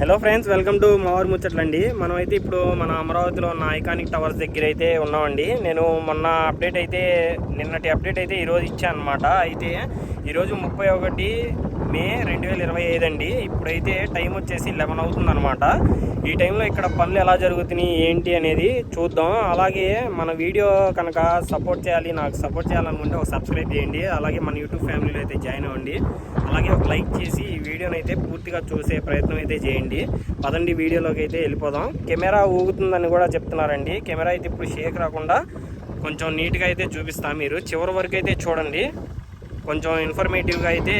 Hello friends welcome to మావర్ ముచ్చట్లండి మనమైతే ఇప్పుడు మన అమరావతిలో ఉన్న ఐకానిక్ టవర్స్ దగ్గర అయితే ఉన్నామండి. నేను మొన్న అప్డేట్ అయితే నిన్నటి అప్డేట్ అయితే ఈరోజు ఇచ్చాను అనమాట అయితే ఈరోజు ముప్పై ఒకటి మే రెండు వేల ఇరవై ఐదు అండి ఇప్పుడైతే టైం వచ్చేసి లెవెన్ అవుతుంది అనమాట ఈ టైంలో ఇక్కడ పనులు ఎలా జరుగుతున్నాయి ఏంటి అనేది చూద్దాం. అలాగే మన వీడియో కనుక సపోర్ట్ చేయాలి నాకు సపోర్ట్ చేయాలనుకుంటే ఒక సబ్స్క్రైబ్ చేయండి. అలాగే మన యూట్యూబ్ ఫ్యామిలీలో అయితే జాయిన్ అవ్వండి. అలాగే ఒక లైక్ చేసి ఈ వీడియోని అయితే పూర్తిగా చూసే ప్రయత్నం అయితే చేయండి. పదండి వీడియోలోకి అయితే వెళ్ళిపోదాం. కెమెరా ఊగుతుందని కూడా చెప్తున్నారండి. కెమెరా అయితే ఇప్పుడు షేక్ రాకుండా కొంచెం నీట్గా అయితే చూపిస్తాను మీరు. చివరి వరకు అయితే చూడండి. కొంచెం ఇన్ఫర్మేటివ్గా అయితే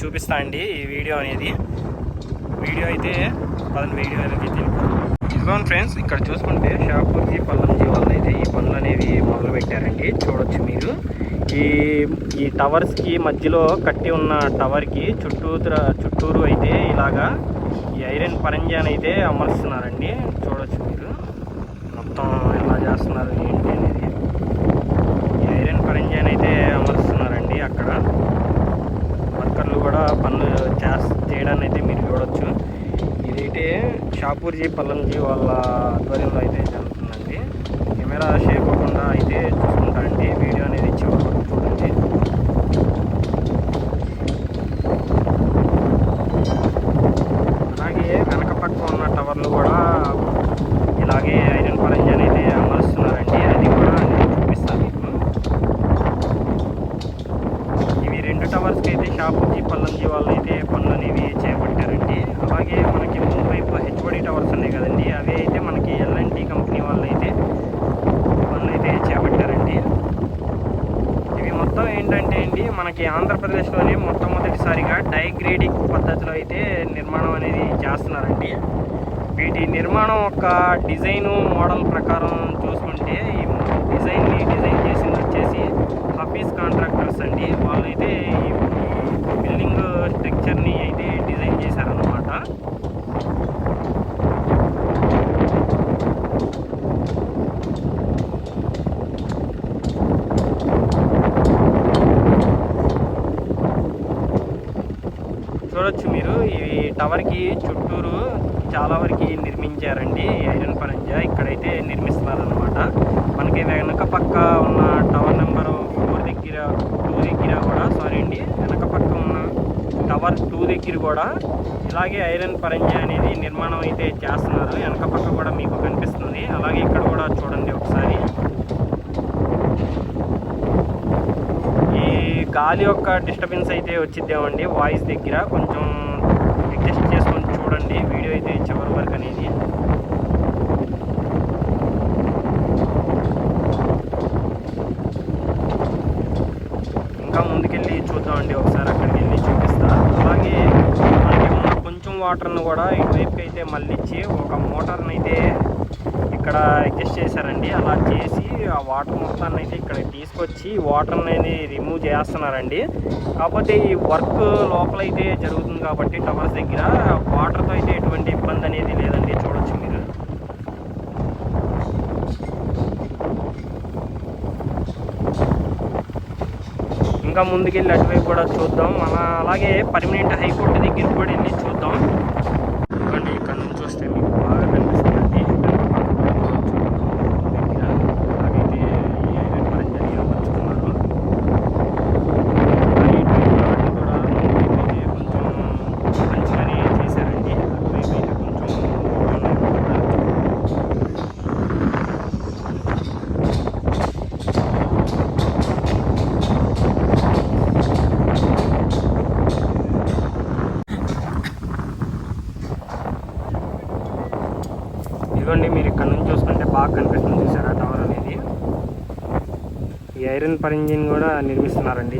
చూపిస్తా అండి ఈ వీడియో అనేది. వీడియో అయితే పదండి వీడియో అయితే వెళ్ళిపోదాం ఇదిగోండి ఫ్రెండ్స్ ఇక్కడ చూసుకుంటే షాపూర్జీ పల్లంజీ వాళ్ళు అయితే ఈ పనులు అనేవి మొదలు పెట్టారండి చూడొచ్చు మీరు. ఈ ఈ టవర్స్కి మధ్యలో కట్టి ఉన్న టవర్కి చుట్టూతర చుట్టూరు అయితే ఇలాగా ఈ ఐరన్ పరంజాన్ అయితే అమర్స్తున్నారండి. చూడొచ్చు మీరు. మొత్తం ఎలా చేస్తున్నారు ఏంటి అనేది ఈ ఐరన్ పరంజాన్ అయితే అమరుస్తున్నారండి అక్కడ వర్కర్లు కూడా పనులు చేయడాన్ని అయితే మీరు చూడొచ్చు. ఇదైతే షాపూర్జీ పల్లంజీ వాళ్ళ ఆధ్వర్యంలో అయితే జరుగుతుందండి. కెమెరా షేక్ అవ్వకుండా అయితే చూసుకుంటా అండి వీడియో అనేది చివరి వరకు చూడండి అలాగే వెనక పక్క ఉన్న టవర్లు కూడా ఇలాగే ఐరన్ పరంజాన్ అయితే అమరుస్తున్నారండి అది కూడా నేను చూపిస్తాను మీకు ఇవి అయితే షాపూజీ పల్లంజీ వాళ్ళు అయితే పనులు అనేవి చేపట్టారండి. అలాగే మనకి ముందు వైపు హెచ్ఓడి టవర్స్ ఉన్నాయి కదండి. అవి అయితే మనకి ఎల్ఎన్టీ కంపెనీ వాళ్ళు అయితే పనులు అయితే చేపట్టారండి. ఇవి మొత్తం ఏంటంటే అండి మనకి ఆంధ్రప్రదేశ్లోనే మొట్టమొదటిసారిగా డైగ్రేడింగ్ పద్ధతిలో అయితే నిర్మాణం అనేది చేస్తున్నారండి. వీటి నిర్మాణం ఒక డిజైను మోడల్ ప్రకారం చూసుకుంటే ఈ డిజైన్ని డిజైన్ చేసింది వచ్చేసి హఫీస్ కాంట్రాక్టర్స్ అండి. వాళ్ళైతే ఈ బిల్డింగ్ స్ట్రక్చర్ని అయితే డిజైన్ చేశారనమాట చూడొచ్చు మీరు ఈ టవర్కి చుట్టూరు చాలా వరకు నిర్మించారండి ఐరన్ పరంజా. ఇక్కడైతే నిర్మిస్తున్నారు అనమాట మనకి వెనక పక్క ఉన్న టవర్ నెంబర్ ఫోర్ దగ్గర టూ దగ్గర కూడా సారీ అండి వెనక పక్క ఉన్న టవర్ టూ దగ్గర కూడా ఇలాగే ఐరన్ పరంజా అనేది నిర్మాణం అయితే చేస్తున్నారు. వెనక పక్క కూడా మీకు కనిపిస్తుంది. అలాగే ఇక్కడ కూడా చూడండి ఒకసారి. ఈ గాలి యొక్క డిస్టర్బెన్స్ అయితే వచ్చిద్దామండి. వాయిస్ దగ్గర కొంచెం అడ్జస్ట్ చేసుకొని చూడండి. వీడియో అయితే చివరి వరకు అనేది. ఇంకా ముందుకెళ్ళి చూద్దామండి ఒకసారి అక్కడికి. అలాగే మనకి ఉన్న కొంచెం వాటర్ను కూడా ఇటువైపుకి అయితే మళ్ళించి ఒక మోటార్ని అయితే ఇక్కడ అడ్జస్ట్ చేశారండి. అలా చేసి ఆ వాటర్ మొత్తాన్ని అయితే ఇక్కడ తీసుకొచ్చి వాటర్ని అనేది రిమూవ్ చేస్తున్నారండి. కాకపోతే ఈ వర్క్ లోపలైతే జరుగుతుంది కాబట్టి టవర్స్ దగ్గర వాటర్తో అయితే ఎటువంటి ఇబ్బంది అనేది లేదండి. చూడండి మీరు ఇంకా ముందుకెళ్ళి అటువైపు కూడా చూద్దాం. మన అలాగే పర్మనెంట్ హైకోర్టు దగ్గర కూడా వెళ్ళి చూద్దాం ఇవ్వండి ఇక్కడ నుంచి చూస్తే మీకు బాగా కనిపిస్తుంది అలాగైతే ఈ ఐరన్ పరంజని అమర్చుకున్నారు అలాగే ఇటువైపు వాటిని కూడా ముందుకైతే కొంచెం మంచిగానే చేశారండి అటువైపు అయితే కొంచెం ఉన్నాయి కూడా. ఇదిగోండి మీరు ఇక్కడ నుంచి చూసుకుంటే బాగా కనిపిస్తుంది చూసారా టవర్ అనేది. ఈ ఐరన్ పర్ ఇంజిన్ కూడా నిర్మిస్తున్నారండి.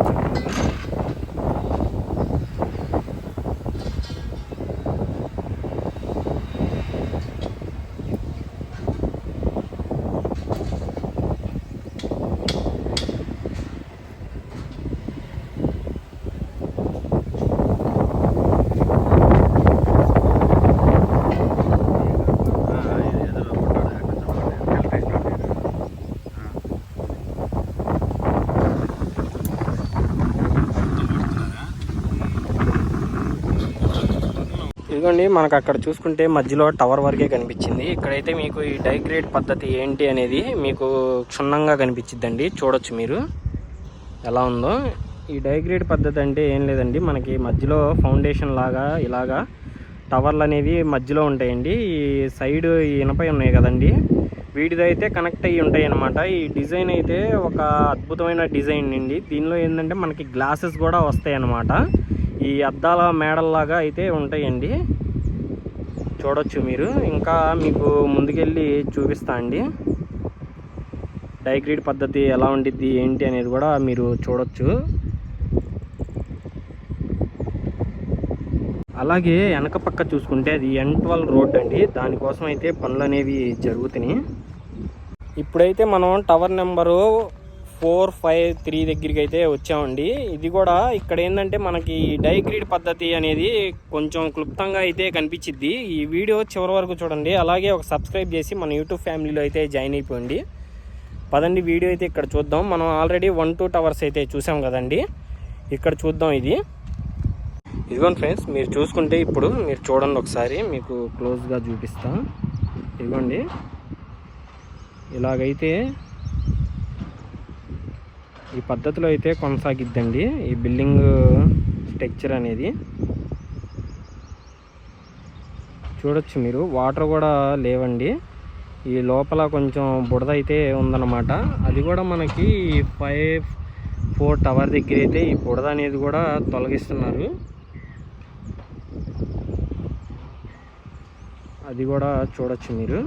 ఇదిగోండి మనకు అక్కడ చూసుకుంటే మధ్యలో టవర్ వరకే కనిపించింది. ఇక్కడైతే మీకు ఈ డైగ్రేడ్ పద్ధతి ఏంటి అనేది మీకు క్షుణ్ణంగా కనిపించిద్దండి. చూడొచ్చు మీరు. ఎలా ఉందో. ఈ డైగ్రేడ్ పద్ధతి అంటే ఏం లేదండి. మనకి మధ్యలో ఫౌండేషన్ లాగా ఇలాగా టవర్లు అనేవి మధ్యలో ఉంటాయండి. ఈ సైడ్ ఇనపై ఉన్నాయి కదండి. వీటిదైతే కనెక్ట్ అయ్యి ఉంటాయి అనమాట ఈ డిజైన్ అయితే ఒక అద్భుతమైన డిజైన్ అండి. దీనిలో ఏంటంటే మనకి గ్లాసెస్ కూడా వస్తాయి అన్నమాట ఈ అద్దాల మేడల్లాగా అయితే ఉంటాయండి. చూడొచ్చు మీరు. ఇంకా మీకు ముందుకెళ్ళి చూపిస్తా అండి. డైగ్రీడ్ పద్ధతి ఎలా ఉండిద్ది ఏంటి అనేది కూడా మీరు చూడొచ్చు. అలాగే వెనక పక్క చూసుకుంటే అది ఎన్ ట్వెల్వ్ రోడ్ అండి. దానికోసం అయితే పనులు అనేవి జరుగుతున్నాయి. ఇప్పుడైతే మనం tower number four five three దగ్గరికి అయితే వచ్చామండి. ఇది కూడా ఇక్కడ ఏంటంటే మనకి డైగ్రీడ్ పద్ధతి అనేది కొంచెం క్లుప్తంగా అయితే కనిపించిద్ది. ఈ వీడియో చివరి వరకు చూడండి. అలాగే ఒక సబ్స్క్రైబ్ చేసి మన యూట్యూబ్ ఫ్యామిలీలో అయితే జాయిన్ అయిపోయింది పదండి వీడియో అయితే ఇక్కడ చూద్దాం. మనం ఆల్రెడీ వన్ టూ టవర్స్ అయితే చూసాం కదండి. ఇక్కడ చూద్దాం ఇది. ఇదిగోండి ఫ్రెండ్స్ మీరు చూసుకుంటే ఇప్పుడు మీరు చూడండి ఒకసారి. మీకు క్లోజ్గా చూపిస్తాం. ఇదిగోండి. ఇలాగైతే ఈ పద్ధతిలో అయితే కొనసాగిద్దండి. ఈ బిల్డింగ్ స్ట్రక్చర్ అనేది చూడొచ్చు మీరు. వాటర్ కూడా లేవండి. ఈ లోపల కొంచెం బుడద అయితే ఉందన్నమాట. అది కూడా మనకి ఫైవ్ ఫోర్ టవర్ దగ్గర అయితే ఈ బుడద అనేది కూడా తొలగిస్తున్నారు. అది కూడా చూడొచ్చు మీరు.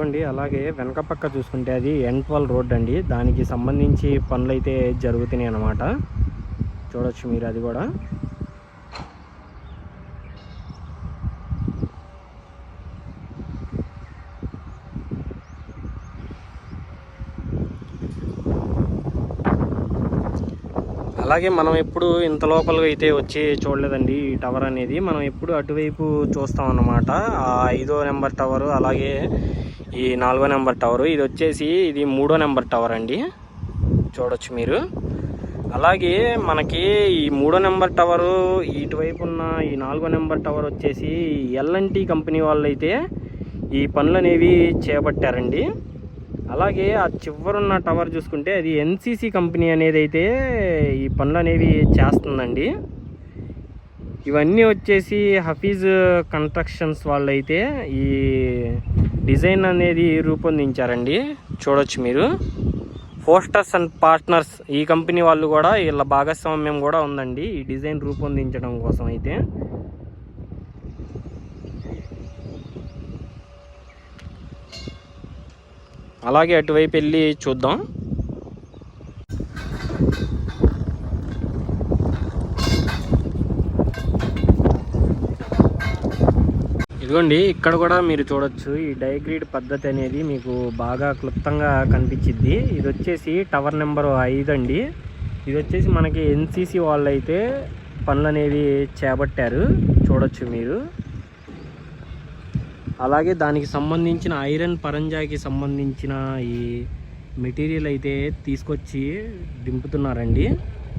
ఇదిగోండి అలాగే వెనక పక్క చూసుకుంటే అది ఎన్ ట్వెల్వ్ రోడ్ అండి. దానికి సంబంధించి పనులు అయితే జరుగుతున్నాయి అన్నమాట. చూడొచ్చు మీరు అది కూడా. అలాగే మనం ఎప్పుడు ఇంత లోపలికి అయితే వచ్చి చూడలేదండి ఈ టవర్ అనేది. మనం ఎప్పుడు అటువైపు చూస్తాం అన్నమాట. ఆ ఐదో నెంబర్ టవర్ అలాగే ఈ నాలుగో నెంబర్ టవర్. ఇది వచ్చేసి ఇది మూడో నెంబర్ టవర్ అండి. చూడొచ్చు మీరు. అలాగే మనకి ఈ మూడో నెంబర్ టవరు ఇటువైపు ఉన్న ఈ నాలుగో నెంబర్ టవర్ వచ్చేసి ఎల్ఎన్టీ కంపెనీ వాళ్ళు అయితే ఈ పనులు అనేవి చేపట్టారండి. అలాగే ఆ చివరున్న టవర్ చూసుకుంటే అది ఎన్సీసీ కంపెనీ అనేది అయితే ఈ పనులు అనేవి చేస్తుందండి. ఇవన్నీ వచ్చేసి హఫీజ్ కన్స్ట్రక్షన్స్ వాళ్ళు అయితే ఈ డిజైన్ అనేది రూపొందించారండి. చూడొచ్చు మీరు. పోస్టర్స్ అండ్ పార్ట్నర్స్ ఈ కంపెనీ వాళ్ళు కూడా వీళ్ళ భాగస్వామ్యం కూడా ఉందండి. ఈ డిజైన్ రూపొందించడం కోసం అయితే. అలాగే అటువైపు వెళ్ళి చూద్దాం. ఇదిగోండి ఇక్కడ కూడా మీరు చూడొచ్చు ఈ డైగ్రీడ్ పద్ధతి అనేది మీకు బాగా క్లుప్తంగా కనిపించిద్ది. ఇది వచ్చేసి టవర్ నెంబర్ ఐదు అండి. ఇది వచ్చేసి మనకి ఎన్సీసీ వాళ్ళు అయితే పనులు అనేవి చేపట్టారు చూడొచ్చు మీరు. అలాగే దానికి సంబంధించిన ఐరన్ పరంజాకి సంబంధించిన ఈ మెటీరియల్ అయితే తీసుకొచ్చి దింపుతున్నారండి.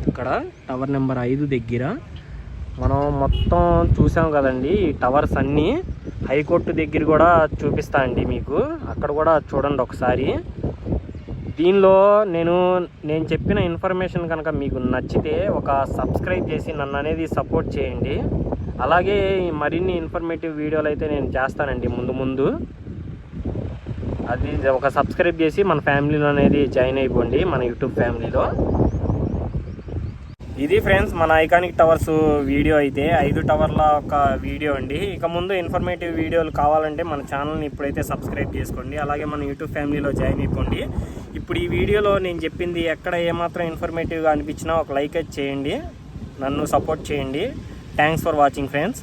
ఇక్కడ టవర్ నెంబర్ ఐదు దగ్గర. మనం మొత్తం చూసాం కదండి ఈ టవర్స్ అన్నీ. హైకోర్టు దగ్గర కూడా చూపిస్తా అండి మీకు. అక్కడ కూడా చూడండి ఒకసారి. దీనిలో నేను నేను చెప్పిన ఇన్ఫర్మేషన్ కనుక మీకు నచ్చితే ఒక సబ్స్క్రైబ్ చేసి నన్ను అనేది సపోర్ట్ చేయండి. అలాగే మరిన్ని ఇన్ఫర్మేటివ్ వీడియోలు అయితే నేను చేస్తానండి ముందు ముందు. అది ఒక సబ్స్క్రైబ్ చేసి మన ఫ్యామిలీలో అనేది జాయిన్ అయిపోండి మన యూట్యూబ్ ఫ్యామిలీలో ఇది ఫ్రెండ్స్ మన ఐకానిక్ టవర్స్ వీడియో అయితే ఐదు టవర్ల ఒక వీడియో అండి. ఇక ముందు ఇన్ఫర్మేటివ్ వీడియోలు కావాలంటే మన ఛానల్ని ఇప్పుడైతే సబ్స్క్రైబ్ చేసుకోండి. అలాగే మన యూట్యూబ్ ఫ్యామిలీలో జాయిన్ అయిపోండి. ఇప్పుడు ఈ వీడియోలో నేను చెప్పింది ఎక్కడ ఏమాత్రం ఇన్ఫర్మేటివ్గా అనిపించినా ఒక లైక్ అయితే చేయండి. నన్ను సపోర్ట్ చేయండి. Thanks for watching friends